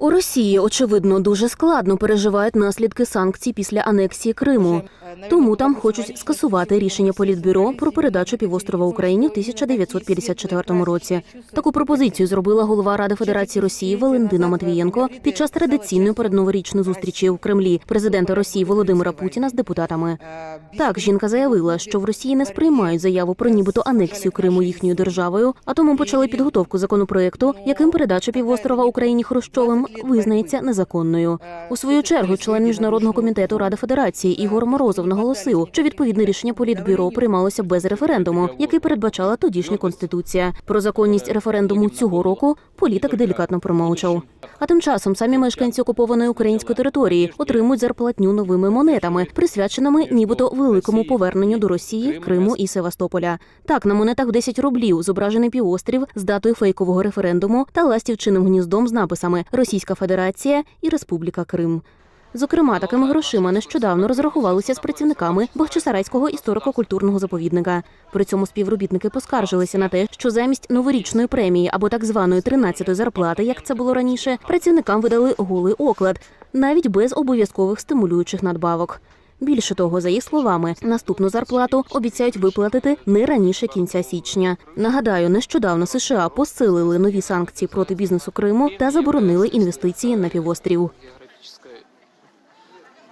У Росії очевидно дуже складно переживають наслідки санкцій після анексії Криму. Тому там хочуть скасувати рішення Політбюро про передачу півострова Україні в 1954 році. Таку пропозицію зробила голова Ради Федерації Росії Валентина Матвієнко під час традиційної передноворічної зустрічі в Кремлі президента Росії Володимира Путіна з депутатами. Так, жінка заявила, що в Росії не сприймають заяву про нібито анексію Криму їхньою державою, а тому почали підготовку законопроекту, яким передача півострова Україні Хрущовим визнається незаконною. У свою чергу член міжнародного комітету Ради Федерації Ігор Морозов наголосив, що відповідне рішення політбюро приймалося без референдуму, який передбачала тодішня конституція. Про законність референдуму цього року політик делікатно промовчав. А тим часом самі мешканці окупованої української території отримують зарплатню новими монетами, присвяченими нібито великому поверненню до Росії, Криму і Севастополя. Так, на монетах в 10 рублів зображений півострів з датою фейкового референдуму та ластівчиним гніздом з написами Російська Федерація і Республіка Крим. Зокрема, такими грошима нещодавно розрахувалися з працівниками Бахчисарайського історико-культурного заповідника. При цьому співробітники поскаржилися на те, що замість новорічної премії або так званої 13-ї зарплати, як це було раніше, працівникам видали голий оклад, навіть без обов'язкових стимулюючих надбавок. Більше того, за їх словами, наступну зарплату обіцяють виплатити не раніше кінця січня. Нагадаю, нещодавно США посилили нові санкції проти бізнесу Криму та заборонили інвестиції на півострів.